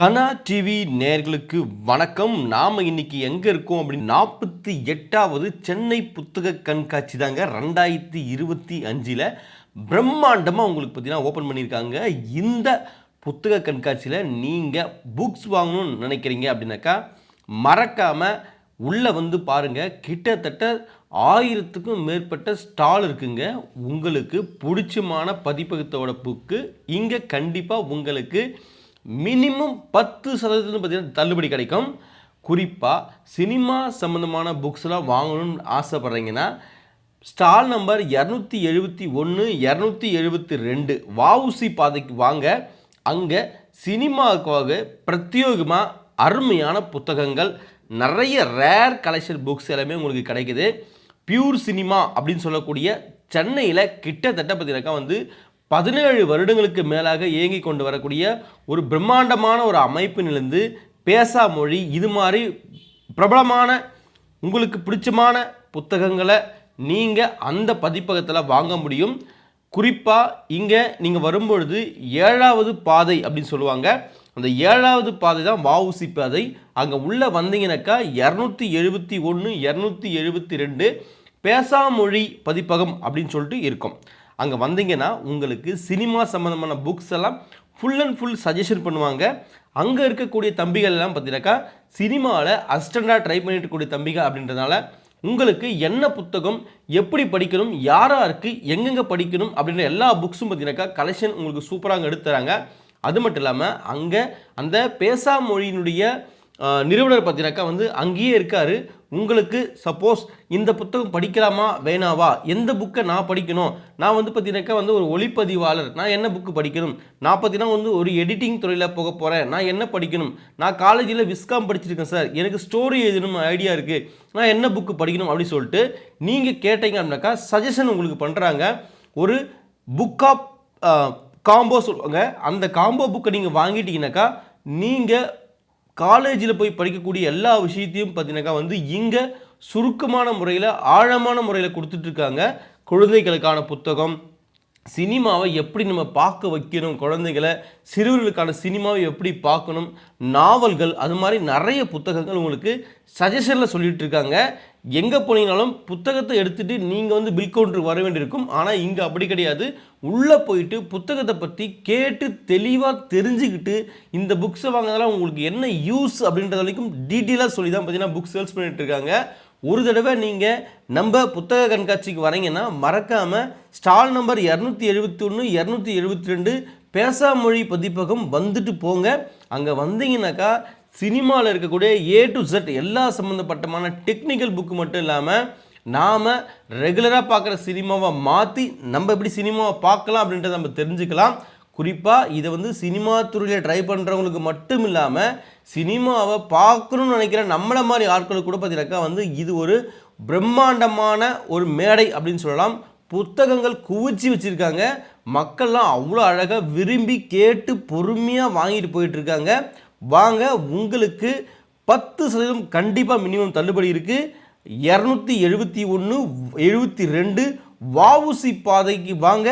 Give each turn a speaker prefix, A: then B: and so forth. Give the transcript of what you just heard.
A: கனா TV நேர்களுக்கு வணக்கம். நாம் இன்னைக்கு எங்கே இருக்கோம் அப்படின்னு நாற்பத்தி எட்டாவது சென்னை புத்தக கண்காட்சி தாங்க. ரெண்டாயிரத்தி இருபத்தி அஞ்சில் பிரம்மாண்டமாக உங்களுக்கு பார்த்தீங்கன்னா ஓப்பன் பண்ணியிருக்காங்க. இந்த புத்தக கண்காட்சியில் நீங்கள் புக்ஸ் வாங்கணும்னு நினைக்கிறீங்க அப்படின்னாக்கா மறக்காமல் உள்ளே வந்து பாருங்கள் கிட்டத்தட்ட ஆயிரத்துக்கும் மேற்பட்ட ஸ்டால் இருக்குங்க. உங்களுக்கு பிடிச்சமான பதிப்பகத்தோட புக்கு இங்கே கண்டிப்பாக உங்களுக்கு மினிமம் பத்து சதவீதம் பார்த்திங்கன்னா தள்ளுபடி கிடைக்கும். குறிப்பாக சினிமா சம்மந்தமான புக்ஸ்லாம் வாங்கணும்னு ஆசைப்பட்றீங்கன்னா ஸ்டால் நம்பர் இரநூத்தி எழுபத்தி ஒன்று இரநூத்தி எழுபத்தி ரெண்டு வஉசி பாதைக்கு வாங்க. அங்கே சினிமாவுக்காக பிரத்யேகமாக அருமையான புத்தகங்கள் நிறைய ரேர் கலெக்ஷன் புக்ஸ் எல்லாமே உங்களுக்கு கிடைக்குது. பியூர் சினிமா அப்படின்னு சொல்லக்கூடிய சென்னையில் கிட்டத்தட்ட பார்த்தீங்கன்னாக்கா வந்து பதினேழு வருடங்களுக்கு மேலாக இயங்கி கொண்டு வரக்கூடிய ஒரு பிரம்மாண்டமான ஒரு அமைப்பினிலிருந்து பேசா மொழி இது மாதிரி பிரபலமான உங்களுக்கு பிடிச்சமான புத்தகங்களை நீங்கள் அந்த பதிப்பகத்தில் வாங்க முடியும். குறிப்பாக இங்கே நீங்கள் வரும்பொழுது ஏழாவது பாதை அப்படின்னு சொல்லுவாங்க. அந்த ஏழாவது பாதை தான் வஉசி பாதை. அங்கே உள்ளே வந்தீங்கன்னாக்கா இரநூத்தி எழுபத்தி ஒன்று இரநூத்தி எழுபத்தி ரெண்டு பேசாமொழி பதிப்பகம் அப்படின்னு சொல்லிட்டு இருக்கும். அங்கே வந்தீங்கன்னா உங்களுக்கு சினிமா சம்மந்தமான புக்ஸ் எல்லாம் ஃபுல் அண்ட் ஃபுல் சஜஷன் பண்ணுவாங்க. அங்கே இருக்கக்கூடிய தம்பிகள் எல்லாம் பார்த்தீங்கன்னாக்கா சினிமாவில் அஸ்டண்டாக ட்ரை பண்ணிட்டு கூடிய தம்பிகள் அப்படின்றதுனால உங்களுக்கு என்ன புத்தகம் எப்படி படிக்கணும் யாராருக்கு எங்கெங்கே படிக்கணும் அப்படின்ற எல்லா புக்ஸும் பார்த்தீங்கன்னாக்கா கலெக்ஷன் உங்களுக்கு சூப்பராக அங்கே அது மட்டும் இல்லாமல் அங்கே அந்த பேசா மொழியினுடைய நிறுவனர் பார்த்தீங்கன்னாக்கா வந்து அங்கேயே இருக்கார். உங்களுக்கு சப்போஸ் இந்த புத்தகம் படிக்கலாமா வேணாவா? எந்த புக்கை நான் படிக்கணும்? நான் வந்து பார்த்தீங்கன்னாக்கா வந்து ஒரு ஒளிப்பதிவாளர். நான் என்ன புக்கு படிக்கணும்? நான் பார்த்தீங்கன்னா வந்து ஒரு எடிட்டிங் துறையில் போக போகிறேன் நான் என்ன படிக்கணும்? நான் காலேஜில் விஸ்காம் படிச்சிருக்கேன் சார் எனக்கு ஸ்டோரி எழுதணும் ஐடியா இருக்குது நான் என்ன புக்கு படிக்கணும் அப்படின்னு சொல்லிட்டு நீங்கள் கேட்டீங்க அப்படின்னாக்கா சஜஷன் உங்களுக்கு பண்ணுறாங்க ஒரு புக் ஆஃப் காம்போ சொல்லுவாங்க. அந்த காம்போ புக்கை நீங்கள் வாங்கிட்டீங்கன்னாக்கா நீங்கள் காலேஜில் போய் படிக்கக்கூடிய எல்லா விஷயத்தையும் பார்த்தீங்கன்னாக்கா வந்து இங்கே சுருக்கமான முறையில் ஆழமான முறையில் கொடுத்துட்ருக்காங்க குழந்தைகளுக்கான புத்தகம் சினிமாவை எப்படி நம்ம பார்க்க வைக்கணும்? குழந்தைகளை சிறுவர்களுக்கான சினிமாவை எப்படி பார்க்கணும்? நாவல்கள் அது மாதிரி நிறைய புத்தகங்கள் உங்களுக்கு சஜஷனில் சொல்லிகிட்டு இருக்காங்க. எங்கே போனீங்கனாலும் புத்தகத்தை எடுத்துகிட்டு நீங்கள் வந்து பில் கவுண்டருக்கு வர வேண்டியிருக்கும். ஆனால் இங்கே அப்படி கிடையாது. உள்ளே போயிட்டு புத்தகத்தை பற்றி கேட்டு தெளிவாக தெரிஞ்சுக்கிட்டு இந்த புக்ஸை வாங்கினால உங்களுக்கு என்ன யூஸ் அப்படின்றது வரைக்கும் டீட்டெயிலாக சொல்லி தான் பார்த்தீங்கன்னா புக் சேல்ஸ் பண்ணிகிட்டு இருக்காங்க. ஒரு தடவை நீங்கள் நம்ம புத்தக கண்காட்சிக்கு வரீங்கன்னா மறக்காமல் ஸ்டால் நம்பர் இரநூத்தி எழுபத்தி ஒன்று இரநூத்தி எழுபத்தி ரெண்டு பேசாமொழி பதிப்பகம் வந்துட்டு போங்க. அங்கே வந்தீங்கன்னாக்கா சினிமாவில் இருக்கக்கூடிய ஏ டு ஜெட் எல்லா சம்மந்தப்பட்டமான டெக்னிக்கல் புக்கு மட்டும் இல்லாமல் நாம் ரெகுலராக பார்க்குற சினிமாவை மாற்றி நம்ம எப்படி சினிமாவை பார்க்கலாம் அப்படின்றத நம்ம தெரிஞ்சுக்கலாம். குறிப்பாக இதை வந்து சினிமா துறையில் ட்ரை பண்ணுறவங்களுக்கு மட்டும் இல்லாமல் சினிமாவை பார்க்கணும்னு நினைக்கிற நம்மளை மாதிரி ஆட்களுக்கு கூட பார்த்தீங்கன்னாக்கா வந்து இது ஒரு பிரம்மாண்டமான ஒரு மேடை அப்படின்னு சொல்லலாம். புத்தகங்கள் குவிச்சு வச்சுருக்காங்க. மக்கள்லாம் அவ்வளோ அழகாக விரும்பி கேட்டு பொறுமையாக வாங்கிட்டு போயிட்டுருக்காங்க வாங்க உங்களுக்கு பத்து சதவீதம் கண்டிப்பாக மினிமம் தள்ளுபடி இருக்குது இரநூத்தி எழுபத்தி ஒன்று எழுபத்தி ரெண்டு வாவுசி பாதைக்கு வாங்க.